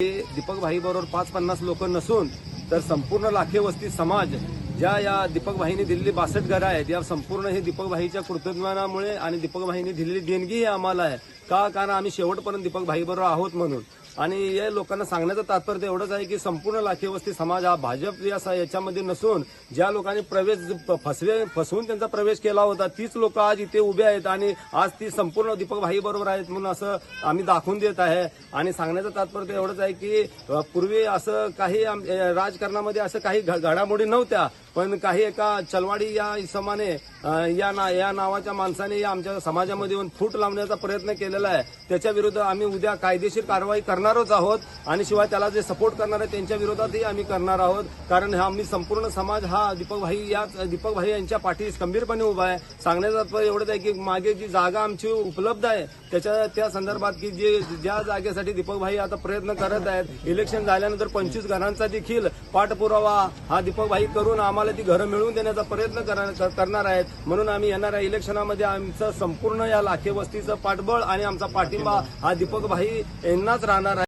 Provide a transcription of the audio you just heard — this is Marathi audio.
दीपक भाई बरोबर पाच पन्नास लोक नसून तर संपूर्ण लाखे वस्ती समाज ज्या या दीपक भाईने दिलेली बासष्ट घरं आहेत या संपूर्ण हे दीपक भाईच्या कृतज्ञानामुळे आणि दीपक भाईने दिलेली देणगी आम्हाला आहे. का? कारण आम्ही शेवटपर्यंत दीपक भाई बरोबर आहोत म्हणून. आणि या लोकांना सांगण्याचं तात्पर्य एवढंच आहे की संपूर्ण लाखेवस्ती समाज हा भाजप या याच्यामध्ये नसून ज्या लोकांनी प्रवेश फसवे फसवून त्यांचा प्रवेश केला होता तीच लोक आज इथे उभे आहेत आणि आज ती संपूर्ण दीपक भाई बरोबर आहेत म्हणून असं आम्ही दाखवून देत आहे. आणि सांगण्याचं तात्पर्य एवढंच आहे की पूर्वी असं काही आम- राजकारणामध्ये असं काही घडामोडी नव्हत्या. पण काही एका चलवाडी या इसमाने या ना या नावाच्या माणसाने या आमच्या समाजामध्ये येऊन फूट लावण्याचा प्रयत्न केलेला आहे. त्याच्या विरुद्ध आम्ही उद्या कायदेशीर कारवाई करणारच आहोत आणि शिवाय त्याला जे सपोर्ट करणार आहे त्यांच्या विरोधातही आम्ही करणार आहोत. कारण हा आम्ही संपूर्ण समाज हा दीपकभाई या दीपकभाई यांच्या पाठी खंबीरपणे उभा आहे. सांगण्याचं एवढंच आहे की मागे जी जागा आमची उपलब्ध आहे त्याच्या त्या संदर्भात की जे ज्या जागेसाठी दीपकभाई आता प्रयत्न करत आहेत इलेक्शन झाल्यानंतर पंचवीस घरांचा देखील पाठपुरावा हा दीपकभाई करून आम्हाला ती घरं मिळवून देण्याचा प्रयत्न करा- करणार आहेत. म्हणून आम्ही येणाऱ्या इलेक्शनामध्ये आमचं संपूर्ण या लाखे वस्तीचं पाठबळ आणि आमचा पाठिंबा हा दीपक भाई यांनाच राहणार आहे.